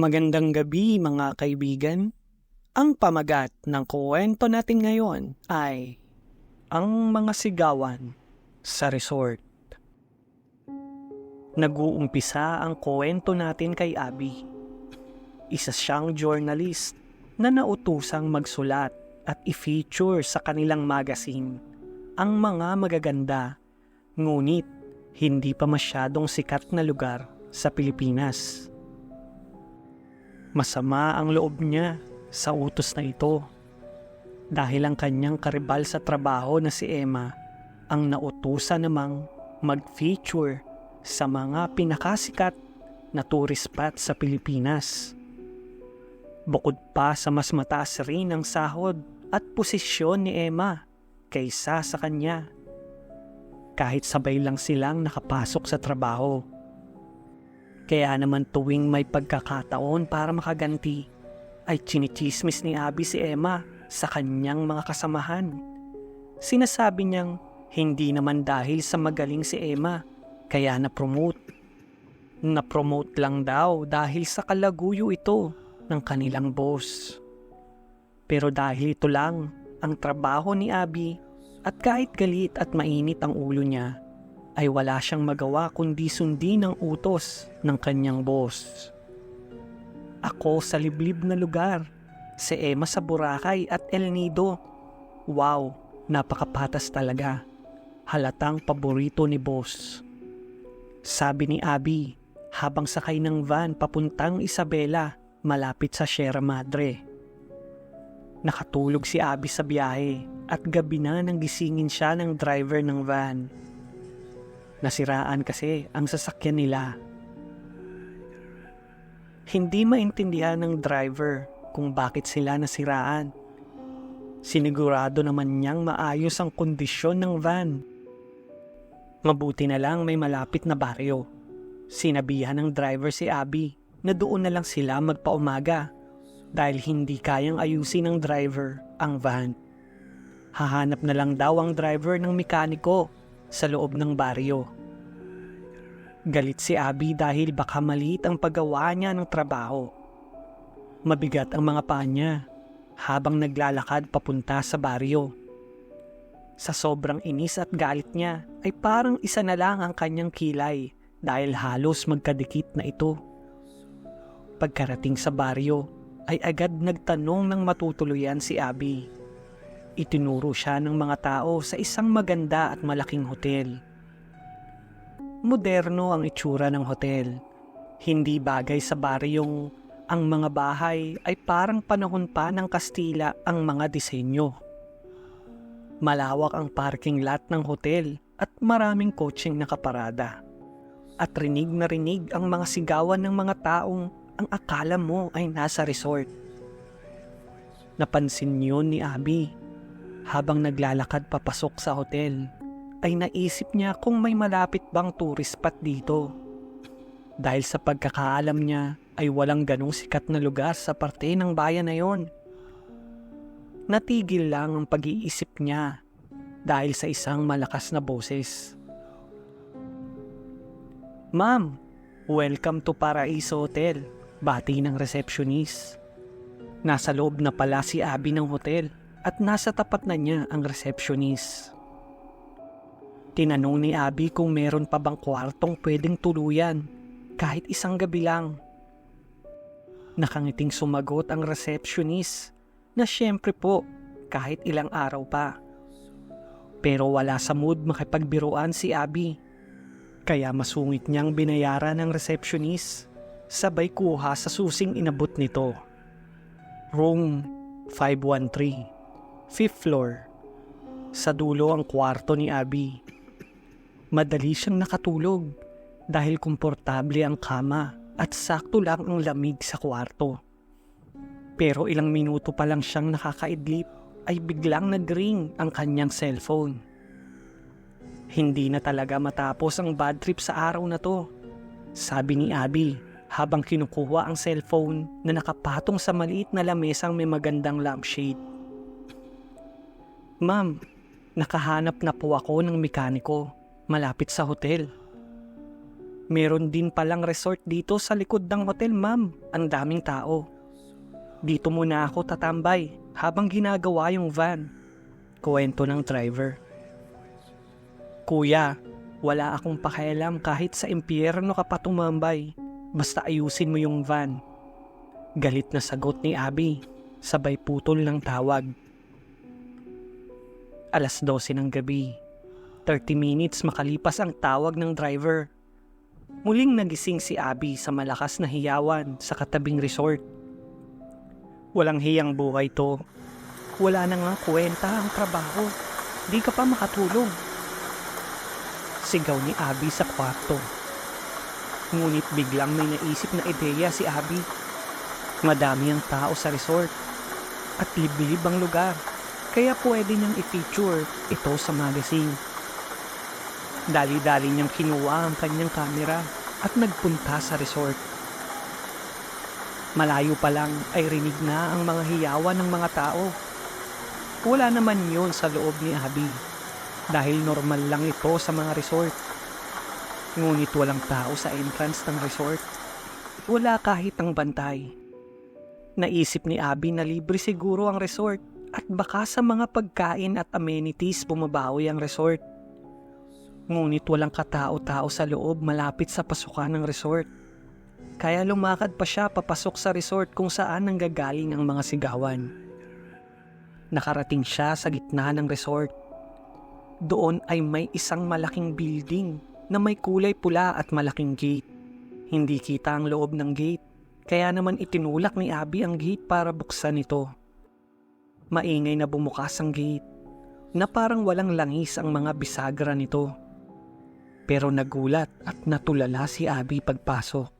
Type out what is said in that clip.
Magandang gabi mga kaibigan. Ang pamagat ng kuwento natin ngayon ay ang mga sigawan sa resort. Nag-uumpisa ang kuwento natin kay Abby. Isa siyang journalist na nautusang magsulat at i-feature sa kanilang magazine ang mga magaganda ngunit hindi pa masyadong sikat na lugar sa Pilipinas. Masama ang loob niya sa utos na ito dahil ang kanyang karibal sa trabaho na si Emma ang nautusan namang mag-feature sa mga pinakasikat na tourist spot sa Pilipinas. Bukod pa sa mas mataas rin ang sahod at posisyon ni Emma kaysa sa kanya. Kahit sabay lang silang nakapasok sa trabaho. Kaya naman tuwing may pagkakataon para makaganti, ay chinichismis ni Abby si Emma sa kanyang mga kasamahan. Sinasabi niyang hindi naman dahil sa magaling si Emma, kaya na-promote. Na-promote lang daw dahil sa kalaguyo ito ng kanilang boss. Pero dahil ito lang ang trabaho ni Abby at kahit galit at mainit ang ulo niya, ay wala siyang magawa kundi sundin ang utos ng kanyang boss. Ako sa liblib na lugar, si Emma sa Boracay at El Nido. Wow, napakapatas talaga. Halatang paborito ni boss. Sabi ni Abby habang sakay ng van papuntang Isabela malapit sa Sierra Madre. Nakatulog si Abby sa biyahe at gabi na nang gisingin siya ng driver ng van. Nasiraan kasi ang sasakyan nila. Hindi maintindihan ng driver kung bakit sila nasiraan. Sinigurado naman niyang maayos ang kondisyon ng van. Mabuti na lang may malapit na baryo. Sinabihan ng driver si Abby na doon na lang sila magpaumaga dahil hindi kayang ayusin ng driver ang van. Hahanap na lang daw ang driver ng mekaniko sa loob ng baryo. Galit si Abby dahil baka maliit ang paggawa niya ng trabaho. Mabigat ang mga paa niya habang naglalakad papunta sa baryo. Sa sobrang inis at galit niya ay parang isa na lang ang kanyang kilay dahil halos magkadikit na ito. Pagkarating sa baryo ay agad nagtanong ng matutuluyan si Abby. Itinuro siya ng mga tao sa isang maganda at malaking hotel. Moderno ang itsura ng hotel. Hindi bagay sa baryong ang mga bahay ay parang panahon pa ng Kastila ang mga disenyo. Malawak ang parking lot ng hotel at maraming coaching nakaparada. At rinig na rinig ang mga sigawan ng mga taong ang akala mo ay nasa resort. Napansin yun ni Abby habang naglalakad papasok sa hotel ay naisip niya kung may malapit bang tourist spot dito. Dahil sa pagkakaalam niya ay walang ganong sikat na lugar sa parte ng bayan na yon. Natigil lang ang pag-iisip niya dahil sa isang malakas na boses. Ma'am, welcome to Paraiso Hotel, bati ng receptionist. Nasa loob na pala si Abby ng hotel at nasa tapat na niya ang receptionist. Tinanong ni Abby kung meron pa bang kwartong pwedeng tuluyan kahit isang gabi lang. Nakangiting sumagot ang receptionist na syempre po kahit ilang araw pa. Pero wala sa mood makipagbiruan si Abby. Kaya masungit niyang binayaran ng receptionist sabay kuha sa susing inabot nito. Room 513, fifth floor. Sa dulo ang kwarto ni Abby. Madali siyang nakatulog dahil komportable ang kama at sakto lang ang lamig sa kwarto. Pero ilang minuto pa lang siyang nakakaidlip ay biglang nag-ring ang kanyang cellphone. Hindi na talaga matapos ang bad trip sa araw na to, sabi ni Abby habang kinukuha ang cellphone na nakapatong sa maliit na lamesang may magandang lampshade. Ma'am, nakahanap na po ako ng mekaniko malapit sa hotel. Meron din palang resort dito sa likod ng hotel, ma'am. Ang daming tao. Dito muna ako tatambay habang ginagawa yung van. Kuwento ng driver. Kuya, wala akong pakialam kahit sa impyerno ka pa tumambay. Basta ayusin mo yung van. Galit na sagot ni Abby, sabay putol ng tawag. Alas 12 ng gabi. 30 minutes makalipas ang tawag ng driver. Muling nagising si Abby sa malakas na hiyawan sa katabing resort. Walang hiyang buhay to. Wala na nga kwenta ang trabaho. Di ka pa makatulog. Sigaw ni Abby sa kwarto. Ngunit biglang may naisip na ideya si Abby. Madami ang tao sa resort at liblib ang lugar. Kaya pwede niyang i-feature ito sa magazine. Dali-dali niyang kinuha ang kanyang kamera at nagpunta sa resort. Malayo pa lang ay rinig na ang mga hiyawan ng mga tao. Wala naman yun sa loob ni Abby dahil normal lang ito sa mga resort. Ngunit walang tao sa entrance ng resort. Wala kahit ang bantay. Naisip ni Abby na libre siguro ang resort at baka sa mga pagkain at amenities bumabawi ang resort. Ngunit walang katao-tao sa loob malapit sa pasukan ng resort. Kaya lumakad pa siya papasok sa resort kung saan nanggagaling ang mga sigawan. Nakarating siya sa gitna ng resort. Doon ay may isang malaking building na may kulay pula at malaking gate. Hindi kita ang loob ng gate, kaya naman itinulak ni Abby ang gate para buksan ito. Maingay na bumukas ang gate na parang walang langis ang mga bisagra nito. Pero nagulat at natulala si Abby pagpasok.